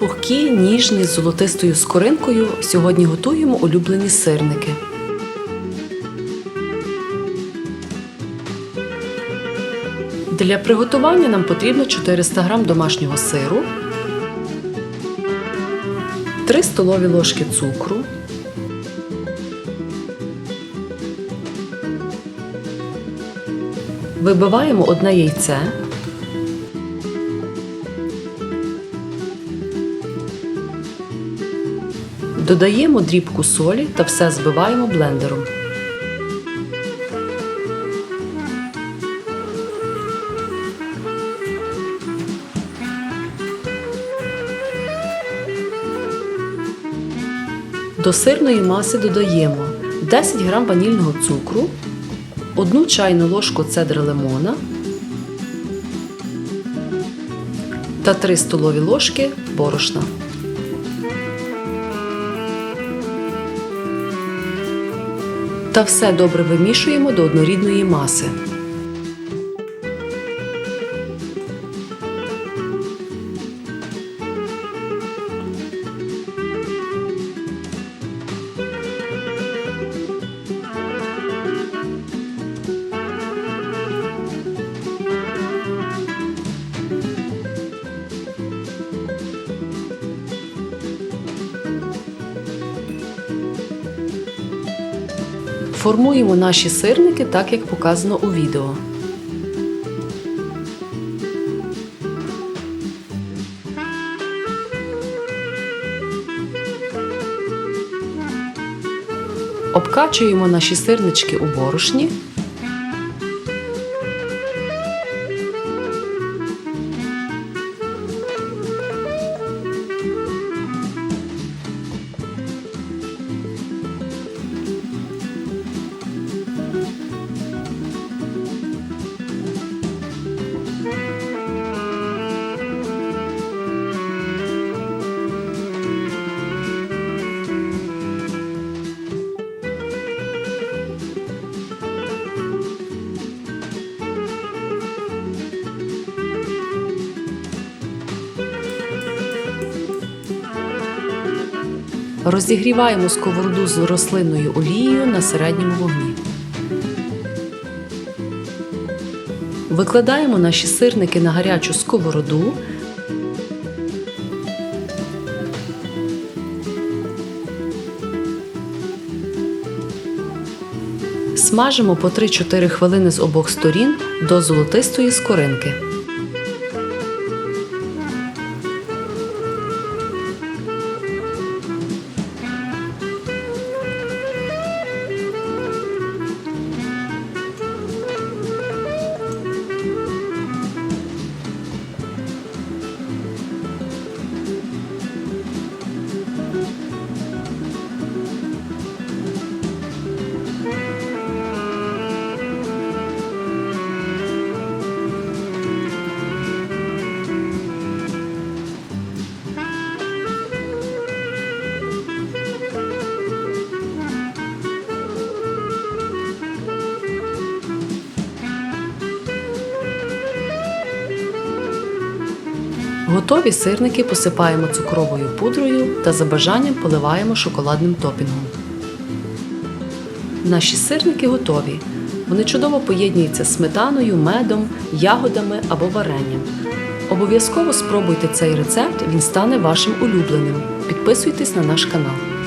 Пухкі, ніжні з золотистою скоринкою. Сьогодні готуємо улюблені сирники. Для приготування нам потрібно 400 г домашнього сиру, 3 столові ложки цукру, вибиваємо одне яйце, додаємо дрібку солі та все збиваємо блендером. До сирної маси додаємо 10 г ванільного цукру, 1 чайну ложку цедри лимона та 3 столові ложки борошна. Та все добре вимішуємо до однорідної маси. Формуємо наші сирники так, як показано у відео. Обкачуємо наші сирнички у борошні. Розігріваємо сковороду з рослинною олією на середньому вогні. Викладаємо наші сирники на гарячу сковороду. Смажимо по 3-4 хвилини з обох сторін до золотистої скоринки. Готові сирники посипаємо цукровою пудрою та за бажанням поливаємо шоколадним топінгом. Наші сирники готові. Вони чудово поєднуються з сметаною, медом, ягодами або варенням. Обов'язково спробуйте цей рецепт, він стане вашим улюбленим. Підписуйтесь на наш канал.